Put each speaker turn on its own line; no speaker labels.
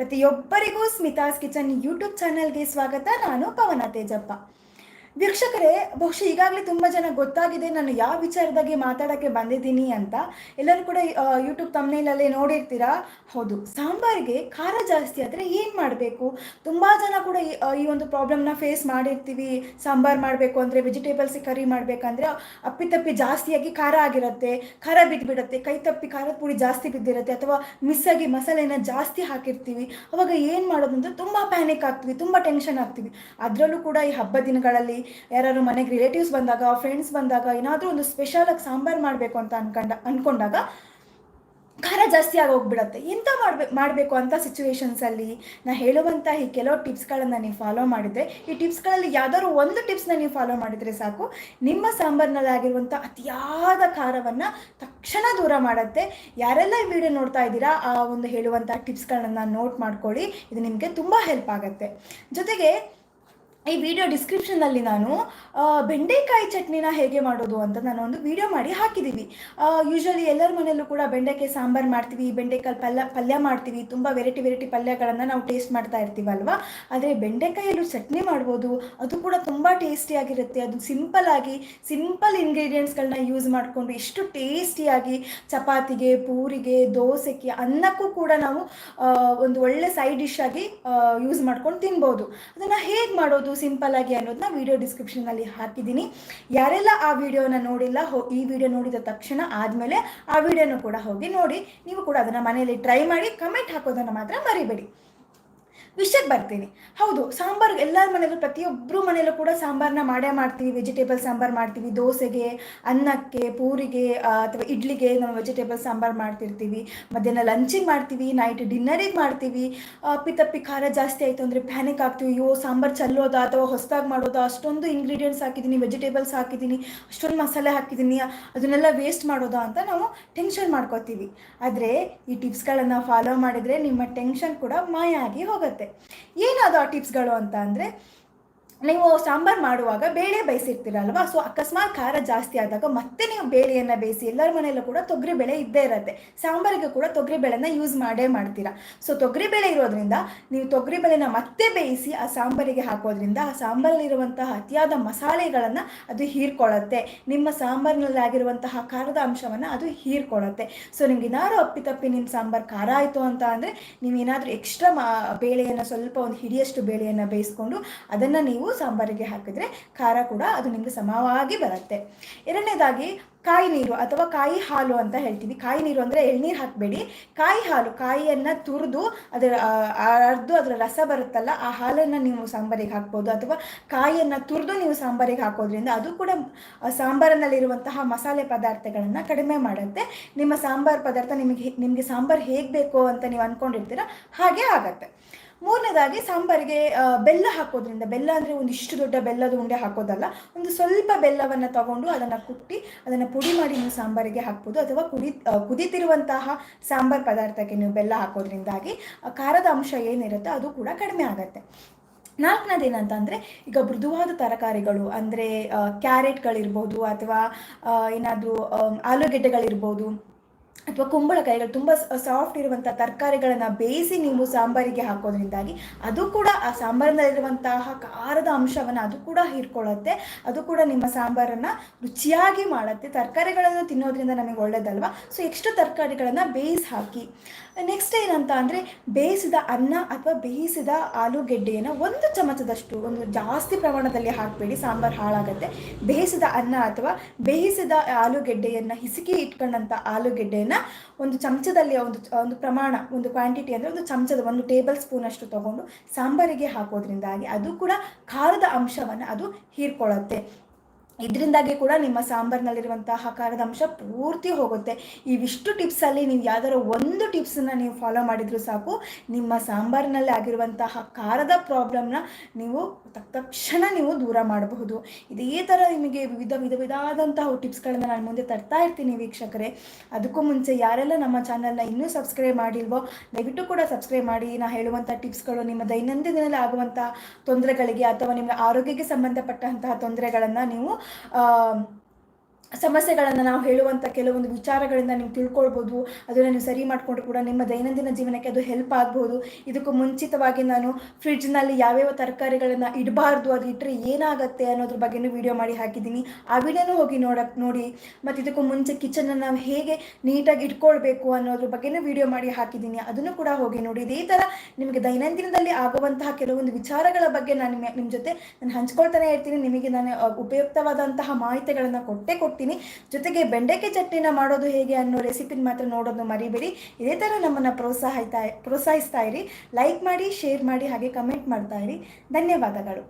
ಪ್ರತಿಯೊಬ್ಬರಿಗೂ Smitha's kitchen YouTube ಚಾನೆಲ್ಗೆ ಸ್ವಾಗತ. ನಾನು ಪವನ ತೇಜಪ್ಪ. ವೀಕ್ಷಕರೇ, ಬಹುಶಃ ಈಗಾಗಲೇ ತುಂಬ ಜನ ಗೊತ್ತಾಗಿದೆ ನಾನು ಯಾವ ವಿಚಾರದಾಗೆ ಮಾತಾಡೋಕ್ಕೆ ಬಂದಿದ್ದೀನಿ ಅಂತ. ಎಲ್ಲರೂ ಕೂಡ ಯೂಟ್ಯೂಬ್ ತಮ್ಮನೇಲಲ್ಲೇ ನೋಡಿರ್ತೀರಾ? ಹೌದು, ಸಾಂಬಾರಿಗೆ ಖಾರ ಜಾಸ್ತಿ ಆದರೆ ಏನು ಮಾಡಬೇಕು? ತುಂಬ ಜನ ಕೂಡ ಈ ಒಂದು ಪ್ರಾಬ್ಲಮ್ನ ಫೇಸ್ ಮಾಡಿರ್ತೀವಿ. ಸಾಂಬಾರು ಮಾಡಬೇಕು ಅಂದರೆ ವೆಜಿಟೇಬಲ್ಸ್ ಕರಿ ಮಾಡಬೇಕಂದ್ರೆ ಅಪ್ಪಿತಪ್ಪಿ ಜಾಸ್ತಿಯಾಗಿ ಖಾರ ಆಗಿರುತ್ತೆ. ಖಾರ ಬಿದ್ದುಬಿಡುತ್ತೆ ಕೈ ತಪ್ಪಿ ಖಾರದ ಪುಡಿ ಜಾಸ್ತಿ ಬಿದ್ದಿರುತ್ತೆ. ಅಥವಾ ಮಿಸ್ಸಾಗಿ ಮಸಾಲೆನ ಜಾಸ್ತಿ ಹಾಕಿರ್ತೀವಿ. ಅವಾಗ ಏನು ಮಾಡೋದು ಅಂತ ತುಂಬ ಪ್ಯಾನಿಕ್ ಆಗ್ತೀವಿ, ತುಂಬ ಟೆನ್ಷನ್ ಆಗ್ತೀವಿ. ಅದರಲ್ಲೂ ಕೂಡ ಈ ಹಬ್ಬ ದಿನಗಳಲ್ಲಿ ಯಾರು ಮನೆಗೆ ರಿಲೇಟಿವ್ಸ್ ಬಂದಾಗ ಫ್ರೆಂಡ್ಸ್ ಬಂದಾಗ, ಏನಾದರೂ ಒಂದು ಸ್ಪೆಷಲಾಗಿ ಸಾಂಬಾರು ಮಾಡಬೇಕು ಅಂತ ಅನ್ಕೊಂಡ ಅಂದ್ಕೊಂಡಾಗ ಖಾರ ಜಾಸ್ತಿ ಆಗೋಗ್ಬಿಡತ್ತೆ ಎಂತ ಮಾಡ್ಬೇಕು ಮಾಡಬೇಕು ಅಂತ ಸಿಚುವೇಶನ್ಸಲ್ಲಿ ನಾ ಹೇಳುವಂಥ ಈ ಕೆಲವು ಟಿಪ್ಸ್ಗಳನ್ನು ನೀವು ಫಾಲೋ ಮಾಡಿದರೆ, ಈ ಟಿಪ್ಸ್ಗಳಲ್ಲಿ ಯಾವ್ದಾದ್ರು ಒಂದು ಟಿಪ್ಸ್ನ ನೀವು ಫಾಲೋ ಮಾಡಿದರೆ ಸಾಕು. ನಿಮ್ಮ ಸಾಂಬಾರ್ನಲ್ಲಿ ಆಗಿರುವಂಥ ಅತಿಯಾದ ಖಾರವನ್ನು ತಕ್ಷಣ ದೂರ ಮಾಡುತ್ತೆ. ಯಾರೆಲ್ಲ ಈ ವಿಡಿಯೋ ನೋಡ್ತಾ ಇದ್ದೀರಾ, ಆ ಒಂದು ಹೇಳುವಂಥ ಟಿಪ್ಸ್ಗಳನ್ನು ನೋಟ್ ಮಾಡ್ಕೊಳ್ಳಿ. ಇದು ನಿಮಗೆ ತುಂಬ ಹೆಲ್ಪ್ ಆಗುತ್ತೆ. ಜೊತೆಗೆ ಈ ವಿಡಿಯೋ ಡಿಸ್ಕ್ರಿಪ್ಷನಲ್ಲಿ ನಾನು ಬೆಂಡೆಕಾಯಿ ಚಟ್ನಿನ ಹೇಗೆ ಮಾಡೋದು ಅಂತ ನಾನು ಒಂದು ವಿಡಿಯೋ ಮಾಡಿ ಹಾಕಿದ್ದೀವಿ ಯೂಶ್ವಲಿ ಎಲ್ಲರ ಮನೆಯಲ್ಲೂ ಕೂಡ ಬೆಂಡೆಕಾಯಿ ಸಾಂಬಾರು ಮಾಡ್ತೀವಿ, ಬೆಂಡೆಕಾಯಿ ಪಲ್ಯ ಪಲ್ಯ ಮಾಡ್ತೀವಿ, ತುಂಬ ವೆರೈಟಿ ವೆರೈಟಿ ಪಲ್ಯಗಳನ್ನು ನಾವು ಟೇಸ್ಟ್ ಮಾಡ್ತಾ ಇರ್ತೀವಲ್ವಾ ಆದರೆ ಬೆಂಡೆಕಾಯಲ್ಲೂ ಚಟ್ನಿ ಮಾಡ್ಬೋದು, ಅದು ಕೂಡ ತುಂಬ ಟೇಸ್ಟಿಯಾಗಿರುತ್ತೆ ಅದು ಸಿಂಪಲ್ ಆಗಿ ಸಿಂಪಲ್ ಇಂಗ್ರೀಡಿಯೆಂಟ್ಸ್ಗಳನ್ನ ಯೂಸ್ ಮಾಡಿಕೊಂಡು ಎಷ್ಟು ಟೇಸ್ಟಿಯಾಗಿ ಚಪಾತಿಗೆ, ಪೂರಿಗೆ, ದೋಸೆಗೆ ಅನ್ನಕ್ಕೂ ಕೂಡ ನಾವು ಒಂದು ಒಳ್ಳೆ ಸೈಡ್ ಡಿಶ್ ಆಗಿ ಯೂಸ್ ಮಾಡ್ಕೊಂಡು ತಿನ್ಬೋದು. ಅದನ್ನು ಹೇಗೆ ಮಾಡೋದು? ಸಿಂಪಲ್ ಆಗಿ ಅನ್ನೋದನ್ನ ವಿಡಿಯೋ ಡಿಸ್ಕ್ರಿಪ್ಷನಲ್ಲಿ ಹಾಕಿದ್ದೀನಿ. ಯಾರೆಲ್ಲ ಆ ವಿಡಿಯೋನ ನೋಡಿಲ್ಲ ಈ ವಿಡಿಯೋ ನೋಡಿದ ತಕ್ಷಣ ಆದಮೇಲೆ ಆ ವಿಡಿಯೋನು ಕೂಡ ಹೋಗಿ ನೋಡಿ. ನೀವು ಕೂಡ ಅದನ್ನು ಮನೆಯಲ್ಲಿ ಟ್ರೈ ಮಾಡಿ ಕಮೆಂಟ್ ಹಾಕೋದನ್ನು ಮಾತ್ರ ಮರಿಬೇಡಿ. ವಿಷಯಕ್ಕೆ ಬರ್ತೀನಿ. ಹೌದು, ಸಾಂಬಾರು ಎಲ್ಲರ ಮನೆಯಲ್ಲೂ ಪ್ರತಿಯೊಬ್ಬರು ಮನೆಯಲ್ಲೂ ಕೂಡ ಸಾಂಬಾರನ್ನ ಮಾಡೇ ಮಾಡ್ತೀವಿ. ವೆಜಿಟೇಬಲ್ ಸಾಂಬಾರು ಮಾಡ್ತೀವಿ. ದೋಸೆಗೆ, ಅನ್ನಕ್ಕೆ, ಪೂರಿಗೆ ಅಥವಾ ಇಡ್ಲಿಗೆ ನಾವು ವೆಜಿಟೇಬಲ್ ಸಾಂಬಾರು ಮಾಡ್ತಿರ್ತೀವಿ. ಮಧ್ಯಾಹ್ನ ಲಂಚಿಗೆ ಮಾಡ್ತೀವಿ ನೈಟ್ ಡಿನ್ನರಿಗೆ ಮಾಡ್ತೀವಿ. ಪಿತಪ್ಪಿ ಖಾರ ಜಾಸ್ತಿ ಆಯಿತು ಅಂದರೆ ಪ್ಯಾನಿಕ್ ಆಗ್ತೀವಿ. ಅಯ್ಯೋ, ಸಾಂಬಾರು ಚಲ್ಲೋದಾ ಅಥವಾ ಹೊಸದಾಗಿ ಮಾಡೋದಾ? ಅಷ್ಟೊಂದು ಇಂಗ್ರೀಡಿಯೆಂಟ್ಸ್ ಹಾಕಿದ್ದೀನಿ ವೆಜಿಟೇಬಲ್ಸ್ ಹಾಕಿದ್ದೀನಿ ಅಷ್ಟೊಂದು ಮಸಾಲೆ ಹಾಕಿದ್ದೀನಿ ಅದನ್ನೆಲ್ಲ ವೇಸ್ಟ್ ಮಾಡೋದಾ ಅಂತ ನಾವು ಟೆನ್ಷನ್ ಮಾಡ್ಕೋತೀವಿ. ಆದರೆ ಈ ಟಿಪ್ಸ್ಗಳನ್ನು ಫಾಲೋ ಮಾಡಿದರೆ ನಿಮ್ಮ ಟೆನ್ಷನ್ ಕೂಡ ಮಾಯ ಆಗಿ ಹೋಗುತ್ತೆ. ಏನದು ಆ ಟಿಪ್ಸ್ಗಳು ಅಂತ ಅಂದರೆ ನೀವು ಸಾಂಬಾರು ಮಾಡುವಾಗ ಬೇಳೆ ಬೇಯಿಸಿರ್ತೀರಲ್ವಾ? ಸೊ ಅಕಸ್ಮಾತ್ ಖಾರ ಜಾಸ್ತಿ ಆದಾಗ ಮತ್ತೆ ನೀವು ಬೇಳೆಯನ್ನು ಬೇಯಿಸಿ ಎಲ್ಲರ ಮನೆಯಲ್ಲೂ ಕೂಡ ತೊಗರಿ ಬೇಳೆ ಇದ್ದೇ ಇರುತ್ತೆ. ಸಾಂಬಾರಿಗೆ ಕೂಡ ತೊಗರಿ ಬೇಳೆನ ಯೂಸ್ ಮಾಡೇ ಮಾಡ್ತೀರಾ? ಸೊ ತೊಗರಿ ಬೇಳೆ ಇರೋದ್ರಿಂದ ನೀವು ತೊಗರಿ ಬೇಳೆನ ಮತ್ತೆ ಬೇಯಿಸಿ ಆ ಸಾಂಬಾರಿಗೆ ಹಾಕೋದ್ರಿಂದ ಆ ಸಾಂಬಾರಲ್ಲಿರುವಂತಹ ಅತಿಯಾದ ಮಸಾಲೆಗಳನ್ನು ಅದು ಹೀರ್ಕೊಳ್ಳುತ್ತೆ. ನಿಮ್ಮ ಸಾಂಬಾರ್ನಲ್ಲಿ ಆಗಿರುವಂತಹ ಖಾರದ ಅಂಶವನ್ನು ಅದು ಹೀರ್ಕೊಳ್ಳುತ್ತೆ. ಸೊ ನಿಮ್ಗೆ ಏನಾದ್ರು ಅಪ್ಪಿತಪ್ಪಿ ನಿಮ್ಮ ಸಾಂಬಾರು ಖಾರ ಆಯಿತು ಅಂತ ಅಂದರೆ ನೀವೇನಾದರೂ ಎಕ್ಸ್ಟ್ರಾ ಮಾ ಬೇಳೆಯನ್ನು ಸ್ವಲ್ಪ ಒಂದು ಹಿಡಿಯಷ್ಟು ಬೇಳೆಯನ್ನು ಬೇಯಿಸ್ಕೊಂಡು ಅದನ್ನು ನೀವು ಸಾಂಬಾರಿಗೆ ಹಾಕಿದ್ರೆ ಖಾರ ಕೂಡ ಅದು ನಿಮಗೆ ಸಮವಾಗಿ ಬರುತ್ತೆ. ಎರಡನೇದಾಗಿ ಕಾಯಿ ನೀರು ಅಥವಾ ಕಾಯಿ ಹಾಲು ಅಂತ ಹೇಳ್ತೀವಿ ಕಾಯಿ ನೀರು ಅಂದರೆ ಎಳ್ನೀರು ಹಾಕಬೇಡಿ. ಕಾಯಿ ಹಾಲು, ಕಾಯಿಯನ್ನು ತುರಿದು ಅದರ ಅರ್ದು ಅದರ ರಸ ಬರುತ್ತಲ್ಲ, ಆ ಹಾಲನ್ನು ನೀವು ಸಾಂಬಾರಿಗೆ ಹಾಕ್ಬೋದು. ಅಥವಾ ಕಾಯಿಯನ್ನು ತುರಿದು ನೀವು ಸಾಂಬಾರಿಗೆ ಹಾಕೋದ್ರಿಂದ ಅದು ಕೂಡ ಸಾಂಬಾರಿನಲ್ಲಿರುವಂತಹ ಮಸಾಲೆ ಪದಾರ್ಥಗಳನ್ನು ಕಡಿಮೆ ಮಾಡುತ್ತೆ. ನಿಮ್ಮ ಸಾಂಬಾರು ಪದಾರ್ಥ ನಿಮಗೆ ನಿಮಗೆ ಸಾಂಬಾರು ಹೇಗೆ ಬೇಕು ಅಂತ ನೀವು ಅಂದ್ಕೊಂಡಿರ್ತೀರ ಹಾಗೆ ಆಗತ್ತೆ. ಮೂರನೇದಾಗಿ ಸಾಂಬಾರಿಗೆ ಬೆಲ್ಲ ಹಾಕೋದ್ರಿಂದ, ಬೆಲ್ಲ ಅಂದರೆ ಒಂದು ಇಷ್ಟು ದೊಡ್ಡ ಬೆಲ್ಲದ ಉಂಡೆ ಹಾಕೋದಲ್ಲ, ಒಂದು ಸ್ವಲ್ಪ ಬೆಲ್ಲವನ್ನು ತಗೊಂಡು ಅದನ್ನು ಕುಟ್ಟಿ, ಅದನ್ನು ಪುಡಿ ಮಾಡಿ ನೀವು ಸಾಂಬಾರಿಗೆ ಹಾಕ್ಬೋದು. ಅಥವಾ ಕುದಿ ಕುದಿತಿರುವಂತಹ ಸಾಂಬಾರು ಪದಾರ್ಥಕ್ಕೆ ನೀವು ಬೆಲ್ಲ ಹಾಕೋದ್ರಿಂದಾಗಿ ಖಾರದ ಅಂಶ ಏನಿರುತ್ತೆ ಅದು ಕೂಡ ಕಡಿಮೆ ಆಗುತ್ತೆ. ನಾಲ್ಕನೇದು ಏನಂತಂದರೆ ಈಗ ಮೃದುವಾದ ತರಕಾರಿಗಳು, ಅಂದರೆ ಕ್ಯಾರೆಟ್ಗಳಿರ್ಬೋದು ಅಥವಾ ಏನಾದರೂ ಆಲೂಗೆಡ್ಡೆಗಳಿರ್ಬೋದು ಅಥವಾ ಕುಂಬಳಕಾಯಿಗಳು ತುಂಬ ಸಾಫ್ಟ್ ಇರುವಂಥ ತರಕಾರಿಗಳನ್ನು ಬೇಯಿಸಿ ನೀವು ಸಾಂಬಾರಿಗೆ ಹಾಕೋದ್ರಿಂದಾಗಿ ಅದು ಕೂಡ ಆ ಸಾಂಬಾರಿನಲ್ಲಿರುವಂತಹ ಖಾರದ ಅಂಶವನ್ನು ಅದು ಕೂಡ ಹೀರ್ಕೊಳ್ಳುತ್ತೆ. ಅದು ಕೂಡ ನಿಮ್ಮ ಸಾಂಬಾರನ್ನು ರುಚಿಯಾಗಿ ಮಾಡುತ್ತೆ. ತರಕಾರಿಗಳನ್ನು ತಿನ್ನೋದ್ರಿಂದ ನಮಗೆ ಒಳ್ಳೇದಲ್ವಾ? ಸೊ ಎಕ್ಸ್ಟ್ರಾ ತರಕಾರಿಗಳನ್ನು ಬೇಯಿಸಿ ಹಾಕಿ. ನೆಕ್ಸ್ಟ್ ಏನಂತ ಅಂದರೆ ಬೇಯಿಸಿದ ಅನ್ನ ಅಥವಾ ಬೇಯಿಸಿದ ಆಲೂಗೆಡ್ಡೆಯನ್ನು ಒಂದು ಚಮಚದಷ್ಟು, ಒಂದು ಜಾಸ್ತಿ ಪ್ರಮಾಣದಲ್ಲಿ ಹಾಕಬೇಡಿ. ಸಾಂಬಾರು ಹಾಳಾಗುತ್ತೆ. ಬೇಯಿಸಿದ ಅನ್ನ ಅಥವಾ ಬೇಯಿಸಿದ ಆಲೂಗೆಡ್ಡೆಯನ್ನು, ಹಿಸುಕಿ ಇಟ್ಕೊಂಡಂಥ ಆಲೂಗೆಡ್ಡೆಯನ್ನು ಒಂದು ಚಮಚದಲ್ಲಿ ಒಂದು ಒಂದು ಪ್ರಮಾಣ, ಒಂದು ಕ್ವಾಂಟಿಟಿ ಅಂದರೆ ಒಂದು ಚಮಚದ ಒಂದು ಟೇಬಲ್ ಸ್ಪೂನ್ ಅಷ್ಟು ತಗೊಂಡು ಸಾಂಬಾರಿಗೆ ಹಾಕೋದ್ರಿಂದಾಗಿ ಅದು ಕೂಡ ಖಾರದ ಅಂಶವನ್ನು ಅದು ಹೀರ್ಕೊಳ್ಳುತ್ತೆ. ಇದರಿಂದಾಗಿ ಕೂಡ ನಿಮ್ಮ ಸಾಂಬಾರ್ನಲ್ಲಿರುವಂತಹ ಖಾರದ ಅಂಶ ಪೂರ್ತಿ ಹೋಗುತ್ತೆ. ಇವಿಷ್ಟು ಟಿಪ್ಸಲ್ಲಿ ನೀವು ಯಾವ್ದಾರು ಒಂದು ಟಿಪ್ಸನ್ನು ನೀವು ಫಾಲೋ ಮಾಡಿದರೂ ಸಾಕು. ನಿಮ್ಮ ಸಾಂಬಾರಿನಲ್ಲಿ ಆಗಿರುವಂತಹ ಖಾರದ ಪ್ರಾಬ್ಲಮ್ನ ನೀವು ತಕ್ ತಕ್ಷಣ ನೀವು ದೂರ ಮಾಡಬಹುದು. ಇದೇ ಥರ ನಿಮಗೆ ವಿವಿಧ ವಿಧ ವಿಧವಾದಂತಹ ಟಿಪ್ಸ್ಗಳನ್ನು ನಾನು ಮುಂದೆ ತರ್ತಾ ಇರ್ತೀನಿ ವೀಕ್ಷಕರೇ. ಅದಕ್ಕೂ ಮುಂಚೆ ಯಾರೆಲ್ಲ ನಮ್ಮ ಚಾನಲ್ನ ಇನ್ನೂ ಸಬ್ಸ್ಕ್ರೈಬ್ ಮಾಡಿಲ್ವೋ, ದಯವಿಟ್ಟು ಕೂಡ ಸಬ್ಸ್ಕ್ರೈಬ್ ಮಾಡಿ. ನಾನು ಹೇಳುವಂಥ ಟಿಪ್ಸ್ಗಳು ನಿಮ್ಮ ದೈನಂದಿನದಲ್ಲಿ ಆಗುವಂಥ ತೊಂದರೆಗಳಿಗೆ ಅಥವಾ ನಿಮ್ಮ ಆರೋಗ್ಯಕ್ಕೆ ಸಂಬಂಧಪಟ್ಟಂತಹ ತೊಂದರೆಗಳನ್ನು ನೀವು ಆ, ಸಮಸ್ಯೆಗಳನ್ನು ನಾವು ಹೇಳುವಂಥ ಕೆಲವೊಂದು ವಿಚಾರಗಳಿಂದ ನೀವು ತಿಳ್ಕೊಳ್ಬೋದು. ಅದನ್ನು ನೀವು ಸರಿ ಮಾಡಿಕೊಂಡು ಕೂಡ ನಿಮ್ಮ ದೈನಂದಿನ ಜೀವನಕ್ಕೆ ಅದು ಹೆಲ್ಪ್ ಆಗ್ಬೋದು. ಇದಕ್ಕೂ ಮುಂಚಿತವಾಗಿ ನಾನು ಫ್ರಿಡ್ಜ್ನಲ್ಲಿ ಯಾವ್ಯಾವ ತರಕಾರಿಗಳನ್ನು ಇಡಬಾರ್ದು, ಅದು ಇಟ್ಟರೆ ಏನಾಗುತ್ತೆ ಅನ್ನೋದ್ರ ಬಗ್ಗೆನೂ ವಿಡಿಯೋ ಮಾಡಿ ಹಾಕಿದ್ದೀನಿ. ಆ ವಿಡಿಯೋನೂ ಹೋಗಿ ನೋಡಕ್ಕೆ ನೋಡಿ. ಮತ್ತು ಇದಕ್ಕೂ ಮುಂಚೆ ಕಿಚನನ್ನು ನಾವು ಹೇಗೆ ನೀಟಾಗಿ ಇಟ್ಕೊಳ್ಬೇಕು ಅನ್ನೋದ್ರ ಬಗ್ಗೆನೂ ವಿಡಿಯೋ ಮಾಡಿ ಹಾಕಿದ್ದೀನಿ. ಅದನ್ನು ಕೂಡ ಹೋಗಿ ನೋಡಿ. ಇದೇ ಥರ ನಿಮಗೆ ದೈನಂದಿನದಲ್ಲಿ ಆಗುವಂತಹ ಕೆಲವೊಂದು ವಿಚಾರಗಳ ಬಗ್ಗೆ ನಾನು ನಿಮ್ಮ ನಿಮ್ಮ ಜೊತೆ ನಾನು ಹಂಚ್ಕೊಳ್ತಾನೆ ಇರ್ತೀನಿ. ನಿಮಗೆ ನಾನು ಉಪಯುಕ್ತವಾದಂತಹ ಮಾಹಿತಿಗಳನ್ನು ಕೊಟ್ಟೇ ಕೊಡ್ತೀನಿ ಜೊತೆಗೆ ಬೆಂಡೆಕಾಯಿ ಚಟ್ನಿನ ಮಾಡೋದು ಹೇಗೆ ಅನ್ನೋ ರೆಸಿಪಿನ ಮಾತ್ರ ನೋಡೋದು ಮರಿಬೇಡಿ. ಇದೇ ಥರ ನಮ್ಮನ್ನು ಪ್ರೋತ್ಸಾಹಿತಾ, ಪ್ರೋತ್ಸಾಹಿಸ್ತಾ ಇರಿ. ಲೈಕ್ ಮಾಡಿ ಶೇರ್ ಮಾಡಿ, ಹಾಗೆ ಕಮೆಂಟ್ ಮಾಡ್ತಾ ಇರಿ. ಧನ್ಯವಾದಗಳು.